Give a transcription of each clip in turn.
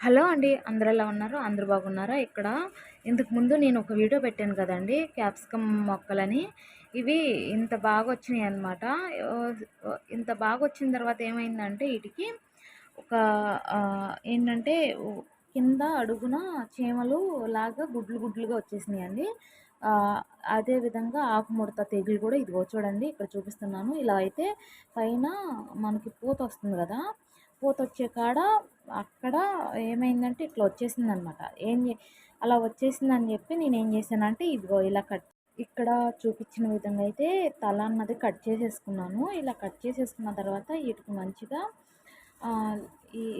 Hello అండి అందరు ఎలా ఉన్నారు? అందరు బాగున్నారా? ఇక్కడ ఇంతకు ముందు నేను ఒక వీడియో పెట్టాను కదండి క్యాప్సికమ్ మొక్కలని. ఇవి ఇంత బాగా వచ్చినాయి అనమాట ఇంత బాగా వచ్చిన తర్వాత ఏమైందంటే వీటికి ఒక ఏంటంటే కింద అడుగున చీమలు లాగా గుడ్లు గుడ్లుగా వచ్చేసినాయి అండి. అదేవిధంగా ఆకుముడత తెగులు కూడా ఇదిగో చూడండి ఇక్కడ చూపిస్తున్నాను. ఇలా అయితే పైన మనకి పూత వస్తుంది కదా పూత వచ్చే కాడ అక్కడ ఏమైందంటే ఇట్లా వచ్చేసింది అనమాట ఏం అలా వచ్చేసిందని చెప్పి నేను ఏం చేశానంటే ఇదిగో ఇలా కట్ ఇక్కడ చూపించిన విధంగా అయితే తల అన్నది కట్ చేసేసుకున్నాను. ఇలా కట్ చేసేసుకున్న తర్వాత వీటికి మంచిగా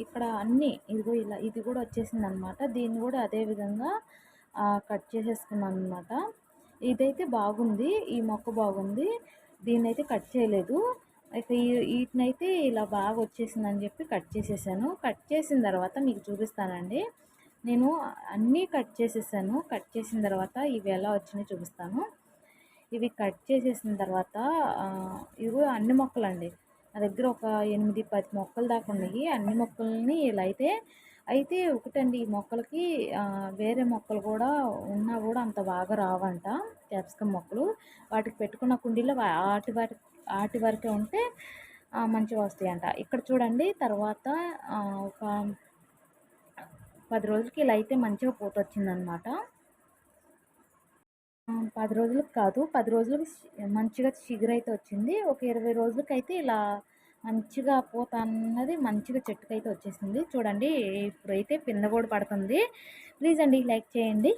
ఇక్కడ అన్నీ ఇదిగో ఇలా ఇది కూడా వచ్చేసింది అనమాట దీన్ని కూడా అదే విధంగా కట్ చేసేసుకున్నాను అనమాట. ఇదైతే బాగుంది ఈ మొక్క బాగుంది. దీన్ని అయితే కట్ చేయలేదు. అయితే వీటినైతే ఇలా బాగా వచ్చేసిందని చెప్పి కట్ చేసేసాను. కట్ చేసిన తర్వాత మీకు చూపిస్తానండి. నేను అన్నీ కట్ చేసేసాను. కట్ చేసిన తర్వాత ఇవి ఎలా వచ్చినాయి చూపిస్తాను. ఇవి కట్ చేసేసిన తర్వాత ఇవి అన్ని మొక్కలండి. నా దగ్గర ఒక ఎనిమిది పది మొక్కలు దాకా ఉన్నాయి. అన్ని మొక్కల్ని ఇలా అయితే అయితే ఒకటండి ఈ మొక్కలకి వేరే మొక్కలు కూడా ఉన్నా కూడా అంత బాగా రావంట క్యాప్సికమ్ మొక్కలు. వాటికి పెట్టుకున్న కుండీలో వాటి వాటి వాటి వరకే ఉంటే మంచిగా వస్తాయంట. ఇక్కడ చూడండి తర్వాత ఒక పది రోజులకి ఇలా అయితే మంచిగా పూత వచ్చిందనమాట పది రోజులకు కాదు పది రోజులకి మంచిగా చిగురు అయితే వచ్చింది. ఒక ఇరవై రోజులకి అయితే ఇలా మంచిగా పూత అన్నది మంచిగా చెట్టుకైతే వచ్చేసింది. చూడండి ఇప్పుడైతే పింద కూడా పడుతుంది. ప్లీజ్ అండి లైక్ చేయండి.